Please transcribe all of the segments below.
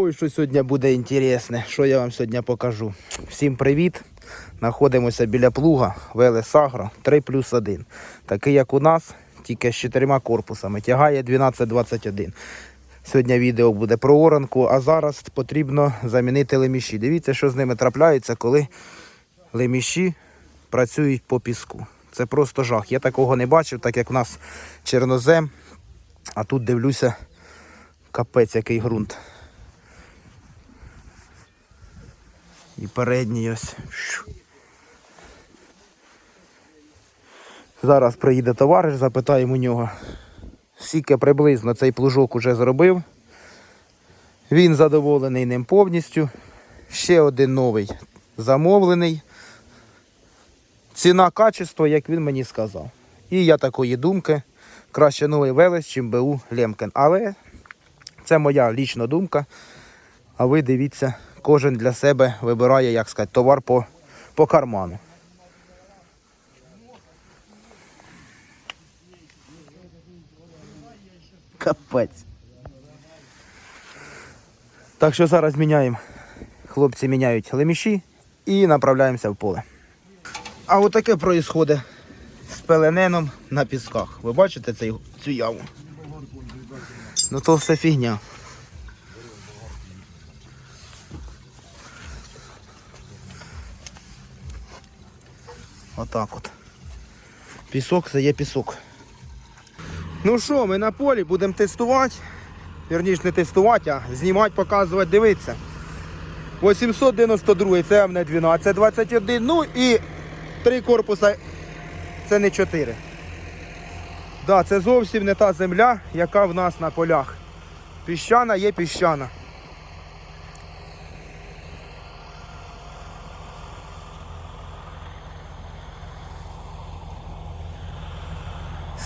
Ой, що сьогодні буде інтересне, що я вам сьогодні покажу. Всім привіт! Знаходимося біля плуга Велес Агро 3 плюс 1. Такий як у нас, тільки з чотирма корпусами. Тягає 1221. Сьогодні відео буде про оранку, а зараз потрібно замінити леміші. Дивіться, що з ними трапляється, коли леміші працюють по піску. Це просто жах. Я такого не бачив, так як в нас чорнозем, а тут дивлюся, капець який ґрунт. І передній ось. Зараз приїде товариш, запитаємо у нього, скільки приблизно цей плужок уже зробив. Він задоволений ним повністю. Ще один новий замовлений. Ціна качество, як він мені сказав. І я такої думки, краще новий Велес, чим БУ Лемкен. Але це моя лічна думка. А ви дивіться, кожен для себе вибирає, як сказати, товар по, по карману. Капець. Так що зараз міняємо. Хлопці міняють леміші і направляємося в поле. А отаке проїсходить з пелененом на пісках. Ви бачите цей, цю яву? Ну то все фігня. Отак от. Пісок це є пісок. Ну що, ми на полі будемо тестувати. Вірніше не тестувати, а знімати, показувати, дивитися. 892 це в мене 1221. Ну і три корпуса це не 4. Да, це зовсім не та земля, яка в нас на полях. Піщана є піщана.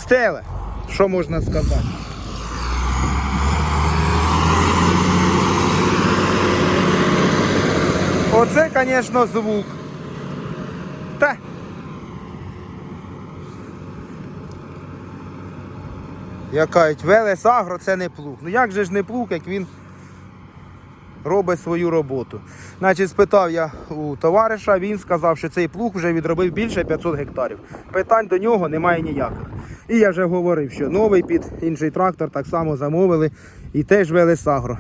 Стеле, що можна сказати? Оце, звісно, звук. Та. Як кажуть, Велес Агро це не плуг. Ну як же ж не плуг, як він робить свою роботу. Значить, спитав я у товариша, він сказав, що цей плуг вже відробив більше 500 гектарів. Питань до нього немає ніяких. І я вже говорив, що новий під інший трактор так само замовили і теж Велес Агро.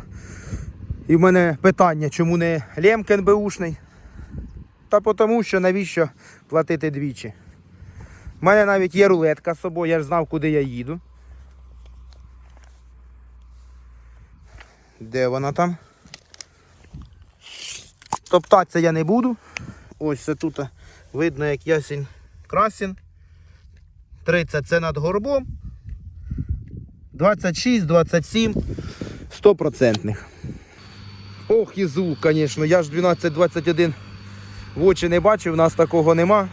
І в мене питання, чому не Лемкен Бушний? Та тому, що навіщо платити двічі. У мене навіть є рулетка з собою, я ж знав, куди я їду. Де вона там? Топтатися я не буду. Ось це тут видно, як ясінь красін. 30 це над горбом. 26, 27, 100%. Ох, і звук, звісно. Я ж 12-21 в очі не бачив, у нас такого нема.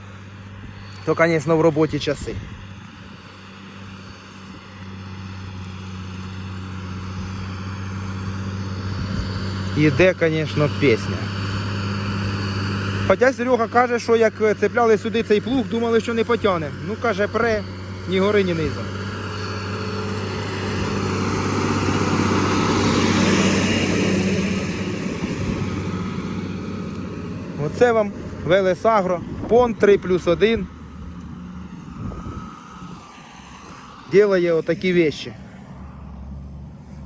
То, звісно, в роботі часи. Іде, звісно, пісня. Хоча Серега каже, що як цепляли сюди цей плуг, думали, що не потягне. Ну, каже, пре, ні гори, ні низу. Оце вам Велес Агро, Пон 3 плюс 1. Ділає отакі вещі.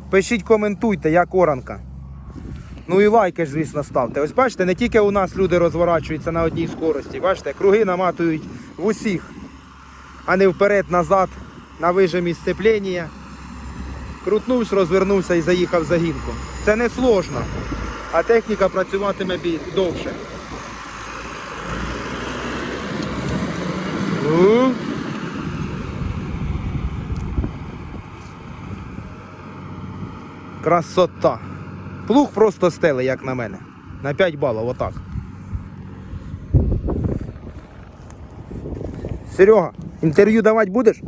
Пишіть, коментуйте, як оранка. Ну і лайки ж, звісно, ставте. Ось бачите, не тільки у нас люди розворачуються на одній скорості. Бачите, круги наматують в усіх, а не вперед-назад на вижимі сцеплення. Крутнувся, розвернувся і заїхав за гінку. Це не сложно, а техніка працюватиме довше. Красота. Плуг просто стеле, як на мене. На 5 балів, отак. Серега, інтерв'ю давати будеш?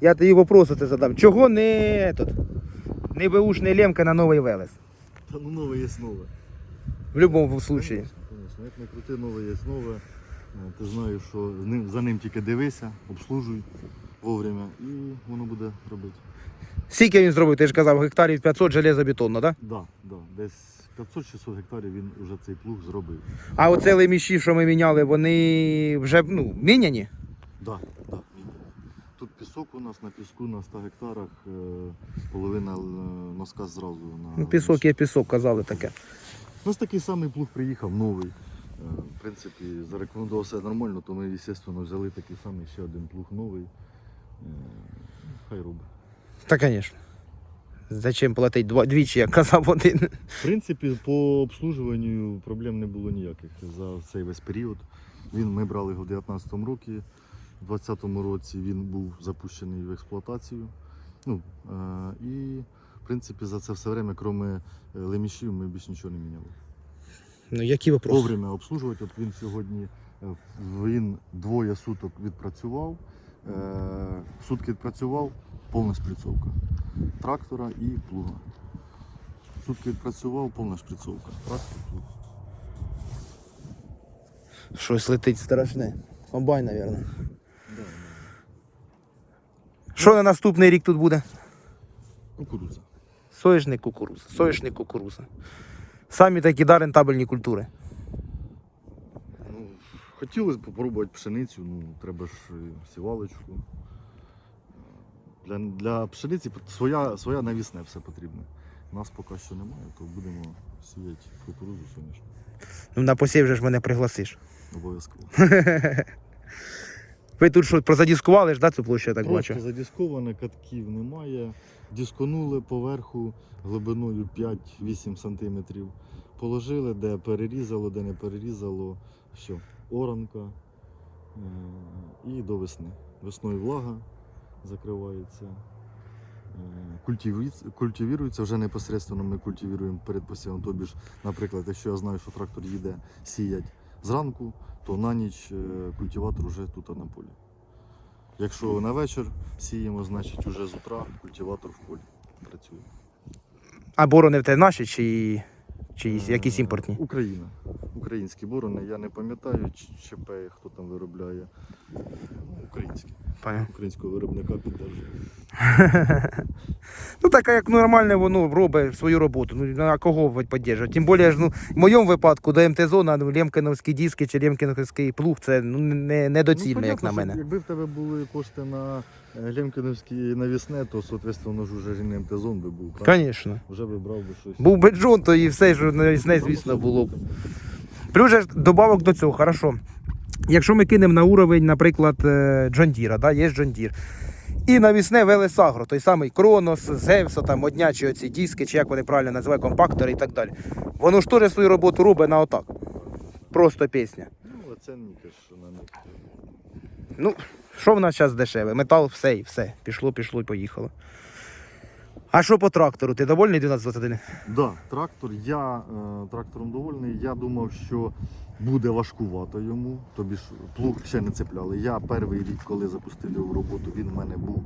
Я тобі вопрос це задам. Чого не тут? Не беушний лемка на новий Велес? Та ну нове є нове. В будь-якому випадку. Звісно, як не крути, нове є нове. Ну, Ти знаєш, що за ним тільки дивися, обслужуй. вовремя і воно буде робити. Скільки він зробив? Ти ж казав, гектарів 500 железобетонно, так? Да? Да, да. Десь 500-600 гектарів він вже цей плуг зробив. А оце леміші, що ми міняли, вони вже ну, міняні? Да, да, він. Тут пісок у нас на піску на 100 гектарах, е, половина е, носка зразу на Ну, пісок є пісок, казали таке. У нас такий самий плуг приїхав, новий. Е, В принципі, зарекомендував все нормально, то ми, звісно, взяли такий самий ще один плуг новий. Е, Хай робить. Та, звісно. Зачем платити два- двічі, як казав один. В принципі, по обслужуванню проблем не було ніяких за цей весь період. Він, ми брали його в 19-му році. У 20-му році він був запущений в експлуатацію. Ну, е, і, в принципі, за це все время, крім е, лемішів, ми більше нічого не міняли. Ну, які вопроси? Вовремя обслужувати. От він сьогодні е, він двоє суток відпрацював. Е, Сутки відпрацював, повна шприцовка. Трактора і плуга. Сутки відпрацював, повна шприцовка. Трактор, плуг. Щось летить страшне. Комбайн, мабуть. Що на наступний рік тут буде? Кукурудза. Соєшник кукуруза. Соєшник кукуруза. Самі такі да, рентабельні культури. Ну, хотілося б попробувати пшеницю, ну треба ж сівалочку. Для, для пшениці своя, своя навісне все потрібне. Нас поки що немає, то будемо сіяти кукурудзу соняшку. Ну, на посів же ж мене пригласиш. Обов'язково. Ви тут що, прозадіскували ж, да, цю площу, я так бачу? задісковане, катків немає. Дисконули поверху глибиною 5-8 см. Положили, де перерізало, де не перерізало. Все, оранка. Е, І до весни. Весною влага закривається. Е, Культивірується вже непосередньо ми культивіруємо перед посівом. Тобі ж, наприклад, якщо я знаю, що трактор їде сіять зранку, то на ніч е, культиватор вже тут на полі. Якщо на вечір сіємо, значить вже з утра культиватор в полі працює. А борони в те наші чи, чи якісь Е, імпортні? Україна. Українські борони, я не пам'ятаю, чи ЧП, хто там виробляє. Ну, Українські. Понял. Українського виробника піддержує. Ну так як нормально воно робить свою роботу. Ну а кого ви? Тим більше, ну, в моєму випадку до МТ-зона, ну, лемкіновські диски чи лемкіновський плуг, це ну, не, недоцільно, як на мене. Якби в тебе були кошти на е, навісне, то, соответственно, ж уже не МТ-зон би був. Звісно. Вже би брав би щось. Був би Джон, то і все ж не, не звісно було б. Плюс же добавок до цього, хорошо. Якщо ми кинемо на уровень, наприклад, е, Джон Діра, да, є Джон Дір. І навісне Велесагро, той самий Кронос, Зевсо, там, одня чи оці диски, чи як вони правильно називають, компактори і так далі. Воно ж теж свою роботу робить на отак. Просто пісня. Ну, а ценники ж на них. Ну, що в нас зараз дешеве? Метал, все і все. Пішло, пішло і поїхало. А що по трактору? Ти довольний 1221? Да, трактор. Я е, трактором довольний. Я думав, що буде важкувато йому. Тобі ж плуг ще не цепляли. Я перший рік, коли запустив його в роботу, він в мене був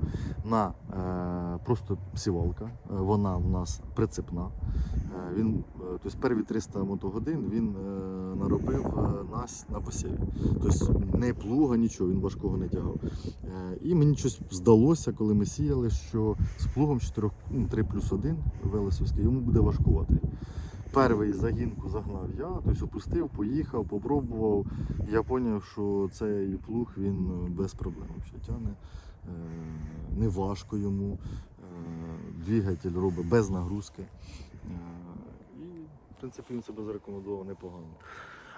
на е, просто сівалка. Е, Вона в нас прицепна. Е, він, е, тобто перві 300 мотогодин він е, наробив е, на, на посіві. Тобто не плуга, нічого, він важкого не тягав. Е, і мені щось здалося, коли ми сіяли, що з плугом 4, ну, 3 плюс 1 Велесовський йому буде важкувати. Перший загінку загнав я, тобто опустив, поїхав, попробував. Я зрозумів, що цей плуг він е, без проблем тягне. Е, Не важко йому. Е, Двигатель робить без нагрузки. І, в принципі, він себе зарекомендував непогано.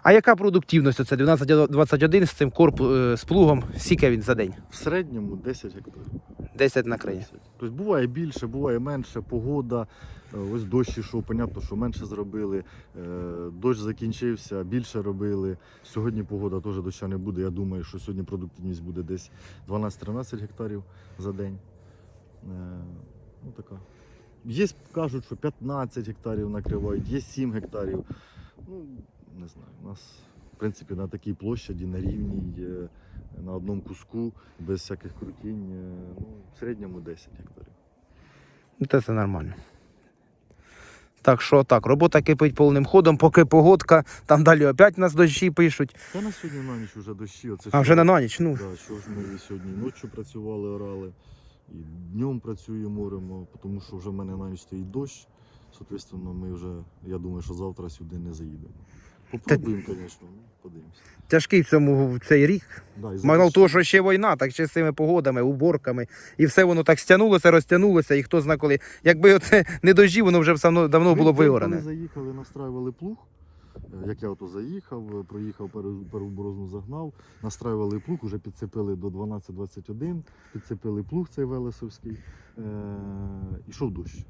А яка продуктивність оце 1221 з цим корпу, е, з плугом? Скільки він за день? В середньому 10 гектарів. 10 накриє. 10. Тобто буває більше, буває менше, погода. Е, Ось дощ ішов, понятно, що менше зробили. Е, Дощ закінчився, більше робили. Сьогодні погода теж доща не буде. Я думаю, що сьогодні продуктивність буде десь 12-13 гектарів за день. Е, Ну, така. Є, кажуть, що 15 гектарів накривають, є 7 гектарів. Ну, не знаю. У нас, в принципі, на такій площаді, на рівній, на одному куску, без всяких крутінь, е, ну, в середньому 10 гектарів. Ну, Це все нормально. Так що так, робота кипить повним ходом, поки погодка, там далі опять нас дощі пишуть. Та на сьогодні на ніч вже дощі. Оце А вже на ніч, ну. Да, що ж ми сьогодні ночі працювали, орали, і днем працюємо, оремо, тому що вже в мене на ніч стоїть дощ. Соответственно, ми вже, я думаю, що завтра сюди не заїдемо. Попробуємо, звісно, ну, подивимося. Тяжкий в цьому в цей рік. Да, і Мало того, що ще війна, так ще з цими погодами, уборками, і все воно так стягнулося, розтягнулося, і хто зна коли. Якби оце не дожді, воно вже все одно давно було б Ми вигоране. Коли заїхали, настраювали плуг. е, Як я ото заїхав, проїхав перу- першу борозну загнав, настраювали плуг, вже підцепили до 12.21, підцепили плуг цей Велесовський. Е- ішов дощ.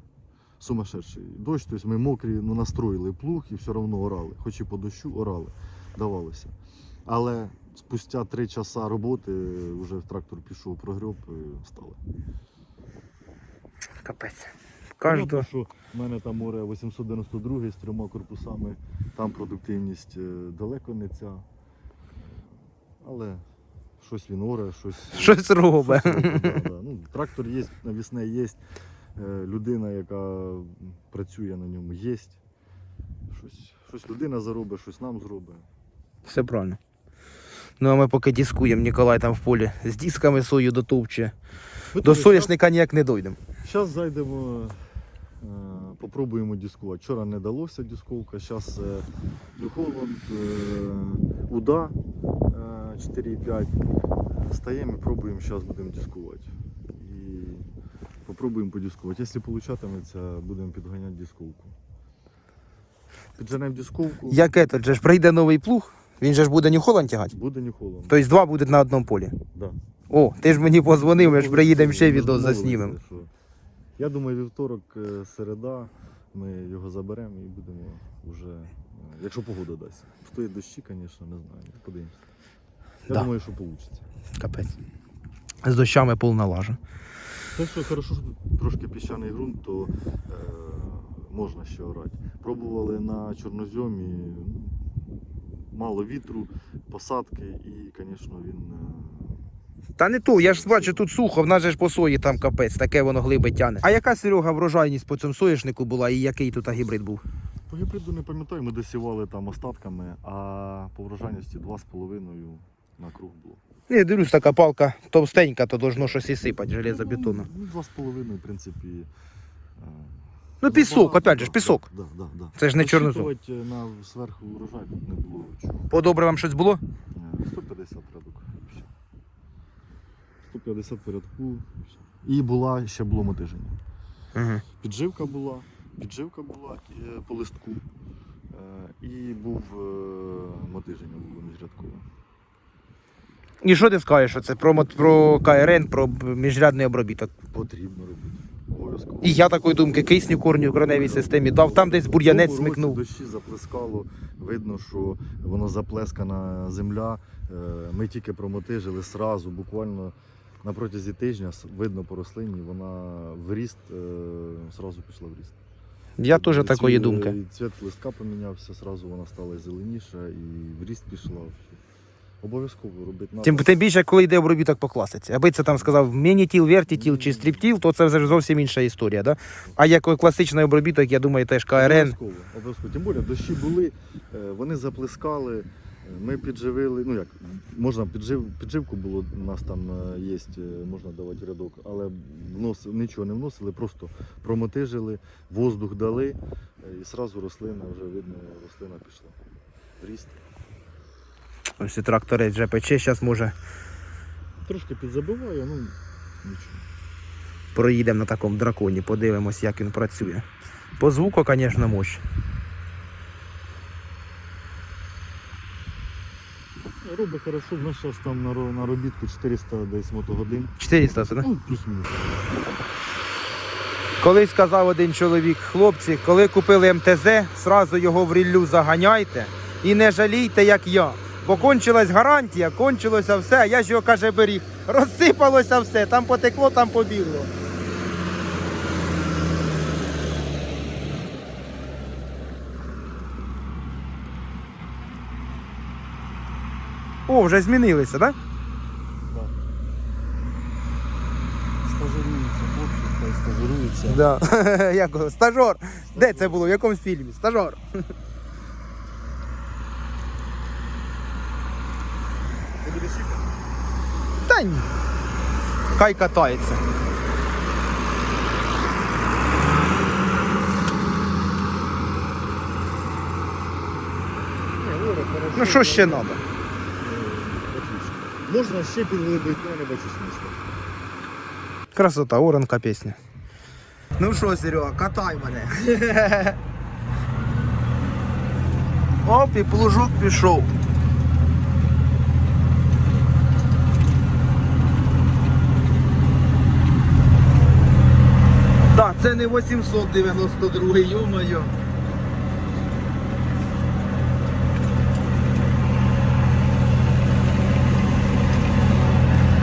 Сумасшедший. Дощ, тобто ми мокрі, ну настроїли плуг і все одно орали. Хоч і по дощу орали, давалося. Але спустя три часа роботи вже трактор пішов, прогріб і стали. Капець. Понятно, Кожного. що в мене там море 892 з трьома корпусами, там продуктивність е, далеко не ця. Але щось він оре, щось. Щось робить. щось робить, да, да. Ну, трактор є, навісне є, е, людина, яка працює на ньому, є. Щось, щось людина заробить, щось нам зробить. Все правильно. Ну а ми поки дискуємо, Ніколай там в полі з дисками сою дотовче. До соняшника ніяк не дойдемо. Зараз зайдемо, е, попробуємо дискувати. Вчора не далося дисковка, зараз е, е, УДА е, 4,5. Стаємо і пробуємо, зараз будемо дискувати. І попробуємо подискувати. Якщо получатиметься, будемо підганяти дисковку. Підженемо дисковку, Як этот же ж прийде новий плуг, він же ж буде Нью-Холланд тягати. буде Нью-Холланд. Тобто два будуть на одному полі. Да. О, ти ж мені позвонив, ми ж приїдемо ще відео заснімемо. Я думаю, вівторок, е, середа, ми його заберемо і будемо вже, е, якщо погода дасть. Стоїть дощі, звісно, не знаю. Подивимося. Я Да. думаю, що вийде. Капець. З дощами повна лажа. Те, що хорошо, що тут трошки піщаний ґрунт, то е, можна ще орати. Пробували на чорнозьомі, ну, мало вітру, посадки і, звісно, він. е, Та не то, я ж бачу, тут сухо, в нас же ж по сої там капець, таке воно глиби тяне. А яка Серега врожайність по цьому соняшнику була і який тут гібрид був? По гібриду не пам'ятаю, ми досівали там остатками, а по врожайності 2,5 на круг було. Ні, я дивлюсь, така палка товстенька, то должно щось і сипати железобетонно. Ну, 2,5, в принципі. е, Ну пісок, забагато, опять же ж, да, пісок. Да, да, да. Це ж не чорнозем. Розчитувати на зверху урожай тут не було чого. По добре вам щось було? Е, 150 рядок. все. 150 по рядку. і все. І була ще було мотиження. Угу. Підживка була, підживка була е, по листку. е, І був е, мотиження було міжрядкове. І що ти скажеш, що це про, про КРН, про міжрядний обробіток? Потрібно робити. Обов'язково. І я такої думки, кисню корню в кореневій системі дав, там десь бур'янець смикнув. Дощі заплескало, видно, що воно заплескана земля. Е, Ми тільки промотижили сразу, буквально на протязі тижня видно по рослині, вона в ріст, е, сразу пішла в ріст. Я теж такої думки. і Цвіт листка помінявся, сразу вона стала зеленіша і в ріст пішла. Обов'язково робити. Тим, тим більше, коли йде обробіток по класиці. Аби це там сказав мінітіл, вертітіл чи стріптіл, то це вже зовсім інша історія. Да? А як класичний обробіток, я думаю, теж КРН. Обов'язково, обов'язково. Тим більше дощі були, вони заплескали, ми підживили. Ну як, можна піджив, підживку було, у нас там є, можна давати рядок, але внос, нічого не вносили, просто промотижили, воздух дали, і одразу рослина, вже видно, рослина пішла. Ріст. Ось і тракторець вже пече, зараз може Трошки підзабиває, ну нічого. проїдемо на такому драконі, подивимось, як він працює. По звуку, звісно, мощь. Робить хорошо, нас зараз там на, робітку 400 десь мотогодин. 400, це, да? Ну, плюс-мінус. Колись сказав один чоловік, хлопці, коли купили МТЗ, сразу його в ріллю заганяйте і не жалійте, як я. Бо кончилась гарантія, кончилося все, а я ж його каже беріг. Розсипалося все, там потекло, там побігло. О, вже змінилися, так? Да. Да. Як? Стажор. Де це було? В якому фільмі? Стажор. Та ні. Хай катається. Ні, Лора, хорошо. Ну що ще треба? Отлично. Можна ще підглибити, але я не бачу смисла. Красота, оранка пісня. Ну що, Серега, катай мене. Оп, і плужок пішов. Це не 892, йо-моє.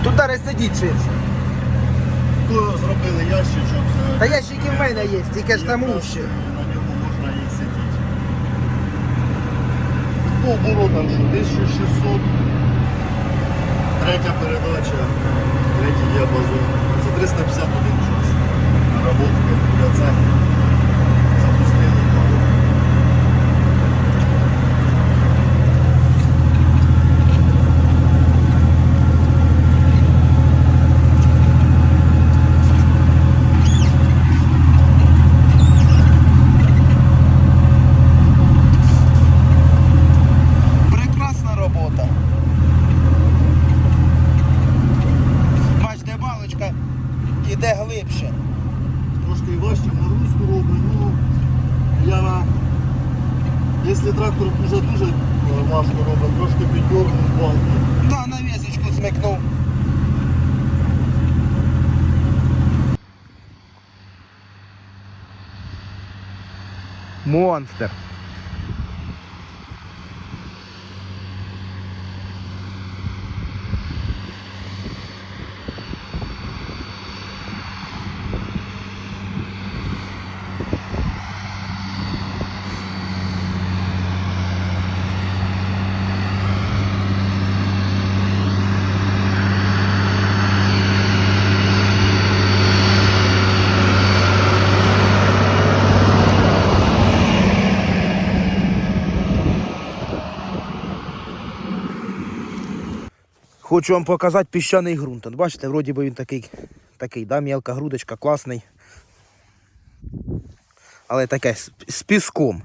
Тут зараз сидіть ширше. Коли зробили ящичок, Та ящики в мене є, тільки ж там ще. На ньому можна і сидіти. По оборотам, що 1600. Третя передача, третій діапазон. Це 351 час. Наработки для це запустили. Прекрасна робота. Бачите, балочка іде глибше. Трошки важче нагрузку робить, ну я на... Якщо трактор дуже-дуже е, важко робить, трошки піддергнув балки. Да, на вісочку смикнув. Монстр. Хочу вам показати піщаний ґрунт. Бачите, вроді би він такий, такий, да, мелка грудочка, класний. Але таке з, з піском.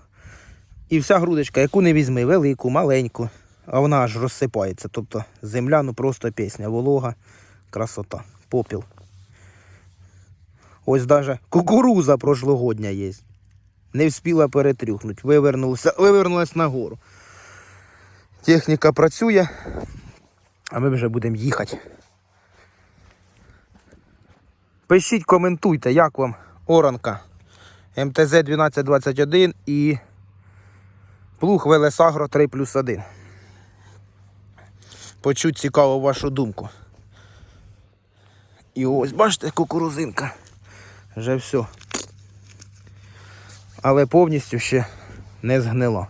І вся грудочка, яку не візьми, велику, маленьку, а вона аж розсипається. Тобто земля, ну просто пісня, волога, красота, попіл. Ось навіть кукуруза прошлогодня є. Не встигла перетрюхнути, вивернулася, вивернулась нагору. Техніка працює. А ми вже будемо їхати. Пишіть, коментуйте, як вам оранка МТЗ 1221 і плуг Велесагро 3 плюс 1. Почуть цікаво вашу думку. І ось, бачите, кукурузинка. Вже все. Але повністю ще не згнила.